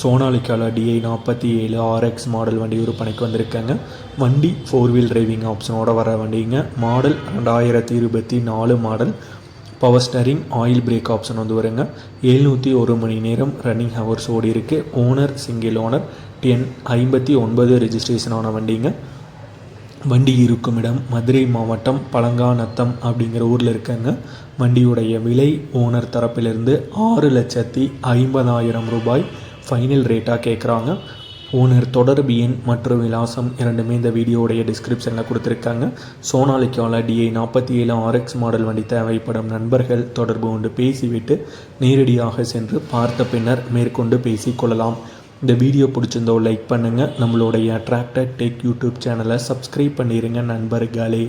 சோனாலிக்காவில் DI நாற்பத்தி ஏழு RX model வண்டி விற்பனைக்கு வந்திருக்காங்க. வண்டி ஃபோர் வீல் டிரைவிங் ஆப்ஷனோட வர வண்டிங்க. மாடல் ரெண்டாயிரத்தி இருபத்தி நாலு model. Power steering oil brake option வந்து வருங்க. எழுநூற்றி ஒரு மணி நேரம் ரன்னிங் ஹவர்ஸ் ஓடி இருக்கு. ஓனர் சிங்கிள் ஓனர் டென் ஐம்பத்தி ஒன்பது ரெஜிஸ்ட்ரேஷன் ஆன வண்டிங்க. வண்டி இருக்கும் இடம் மதுரை மாவட்டம் பழங்காநத்தம் அப்படிங்கிற ஊரில் இருக்காங்க. வண்டியுடைய விலை ஓனர் தரப்பிலிருந்து ஆறு லட்சத்தி ஐம்பதாயிரம் ரூபாய். ஃபைனல் ரேட்டாக கேட்குறாங்க ஓனர் தொடர்பு எண் மற்றும் விலாசம் இரண்டுமே இந்த வீடியோடைய டிஸ்கிரிப்ஷனில் கொடுத்துருக்காங்க. சோனாலிக்காவில் டிஐ நாற்பத்தி ஏழு ஆர்எக்ஸ் மாடல் வண்டி தேவைப்படும் நண்பர்கள் தொடர்பு கொண்டு பேசிவிட்டு நேரடியாக சென்று பார்த்த பின்னர் மேற்கொண்டு பேசிக்கொள்ளலாம் இந்த வீடியோ பிடிச்சிருந்தோ லைக் பண்ணுங்கள் நம்மளுடைய அட்ராக்டட் டெக் யூடியூப் சேனலை சப்ஸ்கிரைப் பண்ணிடுங்க நண்பர்களே.